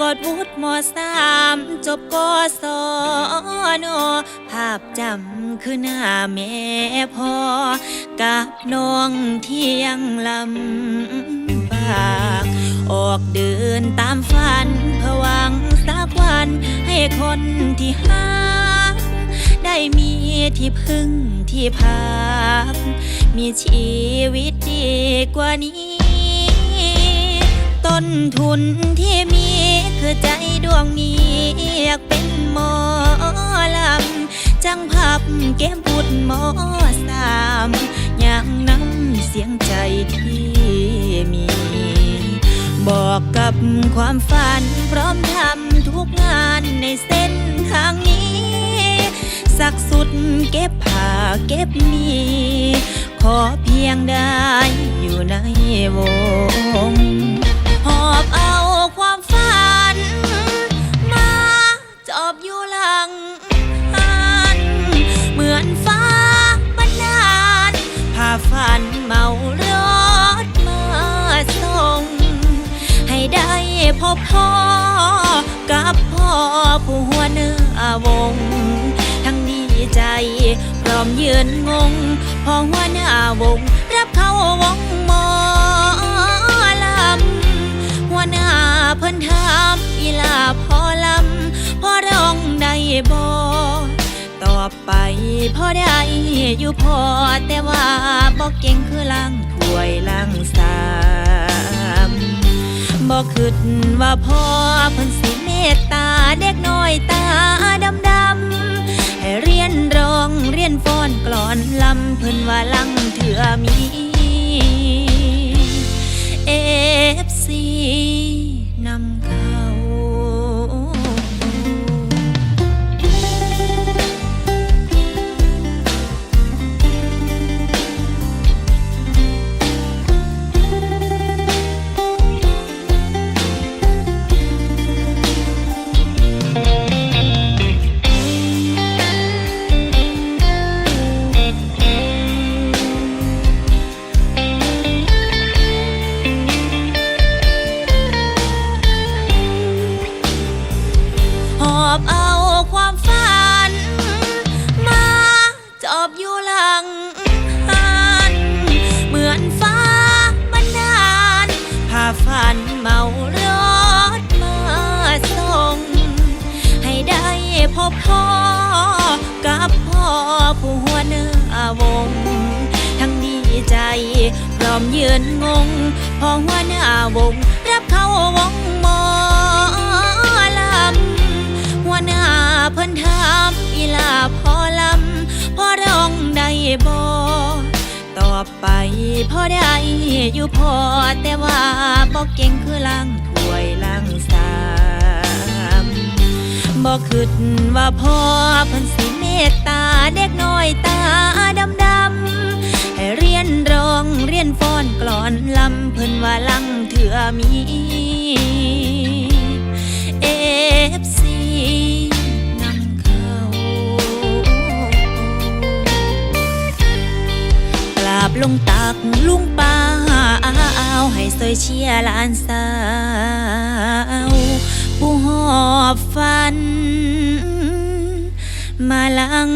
ตาดำดำๆกอดวุฒมสามจบกศนภาพจำคือหน้าแม่พ่อกับน้องเที่ยงลำบาก ออกเดินตามฝันเพื่อหวังสักวัน ให้คนที่หักได้มีที่พึ่งที่พัก มีชีวิตดีกว่านี้ ต้นทุนที่มี คือใจดวงนี้อยากเป็นหมอลำ จังพับเก็บบุญหมอสามอย่างนำเสียงใจที่มี บอกกับความฝันพร้อมทำทุกงานในเส้นทางนี้ สักสุดเก็บผ้าเก็บมี ขอเพียงได้อยู่ใน ได้พบพ่อ กับพ่อผู้หัวเนื้อวง ทั้งดีใจ พร้อมยืนงง พ่อหัวหน้าวง รับเขาวงมอลำ หัวหน้าเพิ่นถามอีลาพ่อลำพ่อร้องได้บ่ตอบไปพ่อได้อยู่พอแต่ว่าบอกเก่งคือล้างถ้วยล้างสา คิดว่าพ่อเพิ่นสิเมตตาเด็กน้อยตาดำดำให้เรียนร้องเรียนฟ้อนกลอนลำเพิ่นว่าลังเถื่อมีเอ พร้อมยืนงง พอหัวหน้าวง รับเข้าวงหมอลำ หัวหน้าเพิ่นถามอีลาพอลำ พอร้องได้บ่ตอบไปพอได้อยู่พอแต่ว่าบอกเก่งคือล้างถ้วยล้างสามบอกคิดว่าพ่อเพิ่นสิเม บลงตักลุงป้าเอาให้ซอยเชียลานสาว ผู้หอบฟัน มาลัง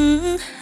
ห